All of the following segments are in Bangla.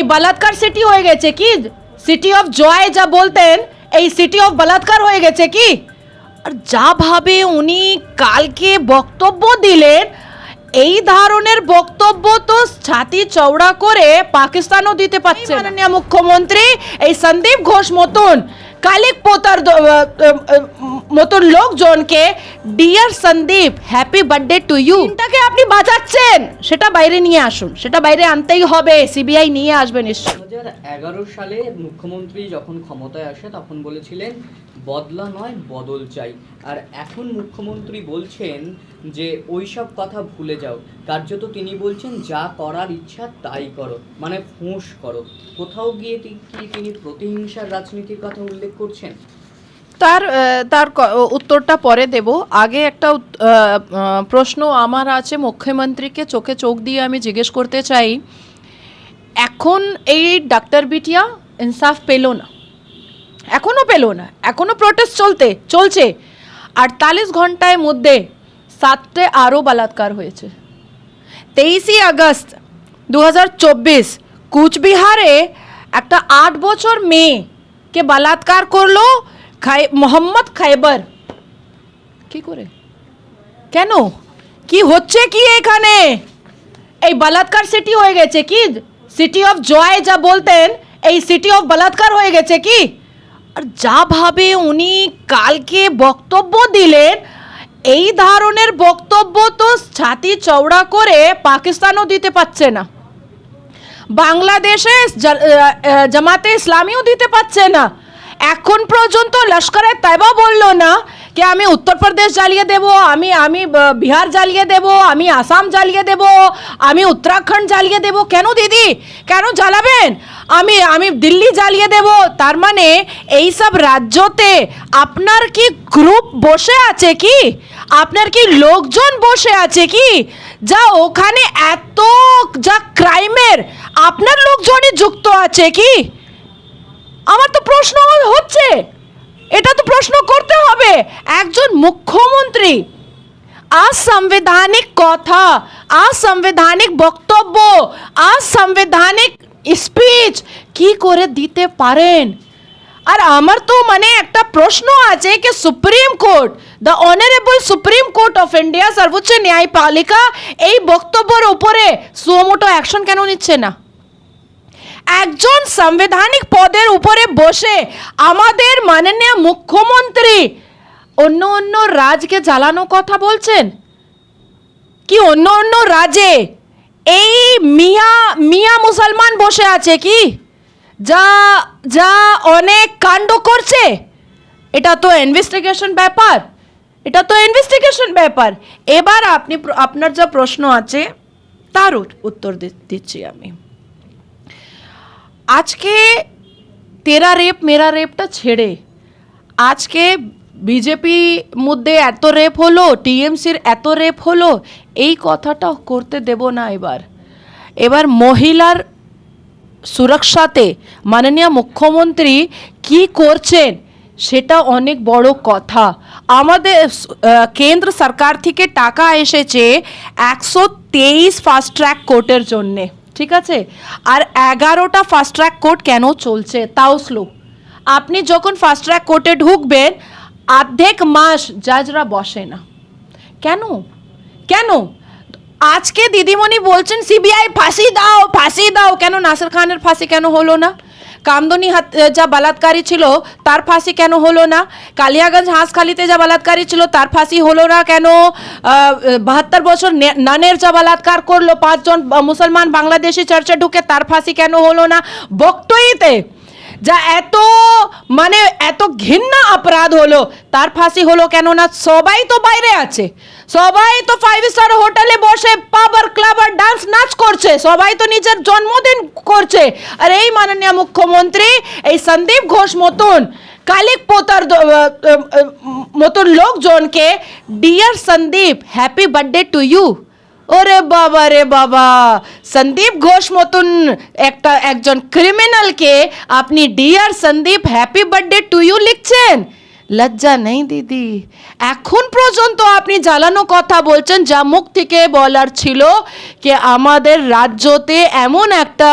এই বলাৎকার সিটি হয়ে গেছে কি? সিটি অফ জয় যা বলতেন, এই সিটি অফ বলাৎকার হয়ে গেছে কি? আর যা ভাবে উনি কালকে বক্তব্য দিলেন, এই ধরনের বক্তব্য তো ছাতি চওড়া করে পাকিস্তানও দিতে পারছে মুখ্যমন্ত্রী, এই সন্দীপ ঘোষ মতন, কালিক পোতার মতন লোকজনকে dear Sandeep happy birthday to you তাকে আপনি বাঁচাচ্ছেন। সেটা বাইরে নিয়ে আসুন। সেটা বাইরে আনতেই হবে। সিবিআই নিয়ে আসবে নিশ্চয়ই। দু এগারো সালে মুখ্যমন্ত্রী যখন ক্ষমতায় আসে তখন বলেছিলেন বদলা নয় বদল চাই। আর এখন মুখ্যমন্ত্রী বলছেন যে ওইসব কথা ভুলে যাও। কার্যত তিনি বলছেন যা করার ইচ্ছা তাই করো। মানে ফোঁস করো। কোথাও গিয়ে কি তিনি প্রতিহিংসার রাজনীতির কথা উল্লেখ করছেন? তার তার উত্তরটা পরে দেব। আগে একটা প্রশ্ন আমার আছে মুখ্যমন্ত্রীকে চোখে চোখ দিয়ে আমি জিজ্ঞেস করতে চাই। এখন এই ডাক্তার বিটিয়া ইনসাফ পেল না। এখনও পেল না। এখনও প্রোটেস্ট চলতে, চলছে। আটতাল্লিশ ঘন্টায় মধ্যে সাতটে আরও বলাৎকার হয়েছে। তেইশে আগস্ট দু হাজার চব্বিশ কুচবিহারে একটা আট বছর মেয়েকে বলাৎকার করল খাই মোহাম্মদ খাইবার। কি করে? কেন? কি হচ্ছে কি এখানে? এই বলাৎকার সিটি হয়ে গেছে কি? সিটি অফ জয় যা বলতেন, এই সিটি অফ বলাৎকার হয়ে গেছে কি? আর যা ভাবে উনি কালকে বক্তব্য দিলেন, এই ধরনের বক্তব্য তো ছাতি চওড়া করে পাকিস্তানও দিতে পারছে না। বাংলাদেশে জামাতে ইসলামীও দিতে পারছে না। এখন পর্যন্ত লস্করে তাইবা বলল না কি আমি উত্তরপ্রদেশ জ্বালিয়ে দেব, আমি আমি বিহার জ্বালিয়ে দেব, আমি আসাম জ্বালিয়ে দেব, আমি উত্তরাখণ্ড জ্বালিয়ে দেব। কেন দিদি? কেন জ্বালাবেন? আমি আমি দিল্লি জ্বালিয়ে দেব। তার মানে এই সব রাজ্যতে আপনার কি গ্রুপ বসে আছে কি? আপনার কি লোকজন বসে আছে কি? যা ওখানে এত যা ক্রাইমের আপনার লোকজনই যুক্ত আছে কি? আমার তো প্রশ্ন হচ্ছে এটা তো প্রশ্ন করতে হবে একজন মুখ্যমন্ত্রী। অসাংবিধানিক কথা অসাংবিধানিক বক্তব্য অসাংবিধানিক স্পিচ কি করে দিতে পারেন? আর আমার তো মানে একটা প্রশ্ন আছে যে supreme court the honourable supreme court of India সর্বোচ্চ ন্যায়পালিকা এই বক্তব্যের উপরে সুমোটো অ্যাকশন কেন নিচ্ছে না? একজন সাংবিধানিক পদের উপরে বসে আমাদের মাননীয় মুখ্যমন্ত্রী অন্য অন্য রাজকে জ্বালানো কথা বলছেন? কি অন্য অন্য রাজে? এই মিয়া মিয়া মুসলমান বসে আছে কি? যা যা অনেক কাণ্ড করছে। এটা তো ইনভেস্টিগেশন ব্যাপার। এটা তো ইনভেস্টিগেশন ব্যাপার। এবার আপনি আপনার যা প্রশ্ন আছে, তার উত- উত্তর দিচ্ছি আমি। আজকে তেরা রেপ, মেরা রেপটা ছেড়ে, আজকে বিজেপি মধ্যে এত রেপ হলো টিএমসির এত রেপ হলো, এই কথাটা করতে দেব না এবার। এবার মহিলার সুরক্ষাতে মাননীয় মুখ্যমন্ত্রী কি করছেন সেটা অনেক বড় কথা। আমাদের কেন্দ্র সরকার থেকে টাকা এসেছে একশো তেইশ ফাস্ট ট্র্যাক কোর্টের জন্যে, ঠিক আছে? আর এগারোটা ফাস্ট ট্র্যাক কোর্ট কেন চলছে? তাও স্লো আপনি যখন ফাস্ট ট্র্যাক কোর্টে ঢুকবেন অর্ধেক মাস জাজরা বসে না। কেন? কেন? আজকে দিদিমণি বলছেন, সিবিআই ফাঁসি দাও ফাঁসি দাও। কেন নাসির খানের ফাঁসি কেন হলো না? কামদনি হাত- যা বলাৎকারী ছিল, তার ফাঁসি কেন হলো না? কালিয়াগঞ্জ হাঁসখালিতে যা বলাৎকারী ছিল, তার ফাঁসি হলো না কেন? বাহাত্তর বছর নানের যা বলাৎকার করল, পাঁচজন মুসলমান বাংলাদেশি চার্চে ঢুকে তার ফাঁসি কেন হলো না? বক্তইতে যা এত মানে এত ঘৃণা অপরাধ হলো, তার ফাঁসি হলো কেন না? সবাই তো বাইরে আছে। সবাই তো ফাইভ স্টার হোটেলে বসে পাব আর ক্লাব আর ডান্স নাচ করছে। সবাই তো নিজের জন্মদিন করছে। আর এই মাননীয় মুখ্যমন্ত্রী, এই সন্দীপ ঘোষ মতন, কালিক পোতার মতন লোকজনকে dear Sandeep happy birthday to you ওরে বাবা, রে বাবা। সন্দীপ ঘোষ মতন একটা একজন ক্রিমিনালকে আপনি dear Sandeep happy birthday to you লিখছেন। লজ্জা নেই দিদি। এখন পর্যন্ত আপনি জ্বালানো কথা বলছেন, যা মুখ থেকে বলার ছিল, যে আমাদের রাজ্যতে এমন একটা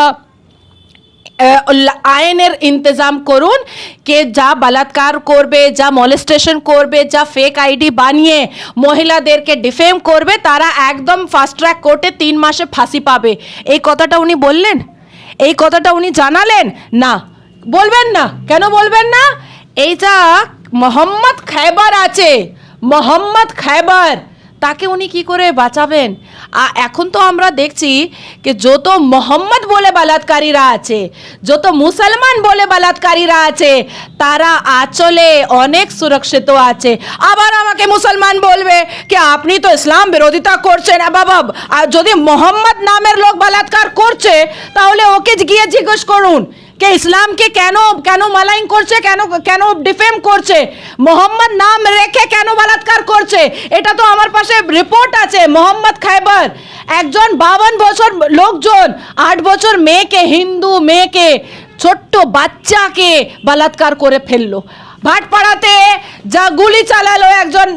আইনের ইন্তজাম করুন কে যা বলাৎকার করবে, যা মলেস্টেশন করবে, যা ফেক আইডি বানিয়ে মহিলাদেরকে ডিফেম করবে, তারা একদম ফাস্ট ট্র্যাক কোর্টে তিন মাসে ফাঁসি পাবে। এই কথাটা উনি বললেন? এই কথাটা উনি জানালেন? না। বলবেন না। কেন বলবেন না? এইটা মোহাম্মদ খাইবার আছে, মোহাম্মদ খাইবার তাকে উনি কি করে বাঁচাবেন? আ- এখন তো আমরা দেখছি যে যত মোহাম্মদ বলে বলাৎকারীরা আছে, যত মুসলমান বলে বলাৎকারীরা আছে, তারা আচলে অনেক সুরক্ষিত আছে। আবার আমাকে মুসলমান বলবে কি আপনি তো ইসলাম বিরোধিতা করছেন বাবা আর যদি মোহাম্মদ নামের লোক বলাৎকার করছে, তাহলে ওকে গিয়ে জিজ্ঞেস করুন। কে ইসলামকে কেন কেন মালাইন করছে, কেন কেন ডিফেম করছে? মোহাম্মদ নাম রেখে কেন বলাৎকার করছে? এটা তো আমার পাশে রিপোর্ট আছে, মোহাম্মদ খাইবার একজন বাবন বছর লোকজন, আট বছর মেয়েকে, হিন্দু মেয়েকে, ছোট্ট বাচ্চাকে বলাৎকার করে ফেলল। ভাটপাড়াতে যা গুলি চালালো একজন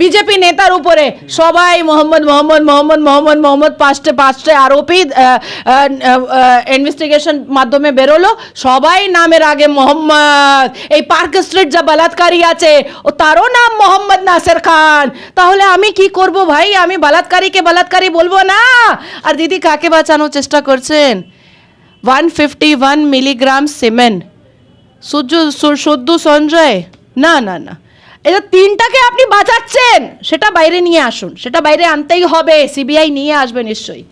বিজেপি নেতার উপরে। সবাই মোহাম্মদ মোহাম্মদ মোহাম্মদ মোহাম্মদ মোহাম্মদ, পাঁচটে পাঁচটে আরোপি ইনভেস্টিগেশন মাধ্যমে বেরোলো। সবাই নামের আগে মোহাম্মদ। এই পার্ক স্ট্রিট যা বলাৎকারী আছে, ও তারও নাম মোহাম্মদ নাসের খান। তাহলে আমি কি করব ভাই? আমি বলাৎকারীকে বলাৎকারী বলব না। আর দিদি, কাকে বাঁচানোর চেষ্টা করছেন? One fifty one milligram cement সূর্য সদ্য সঞ্জয়? না না না। এটা তিনটাকে আপনি বাঁচাচ্ছেন। সেটা বাইরে নিয়ে আসুন। সেটা বাইরে আনতেই হবে। সিবিআই নিয়ে আসবে নিশ্চয়ই।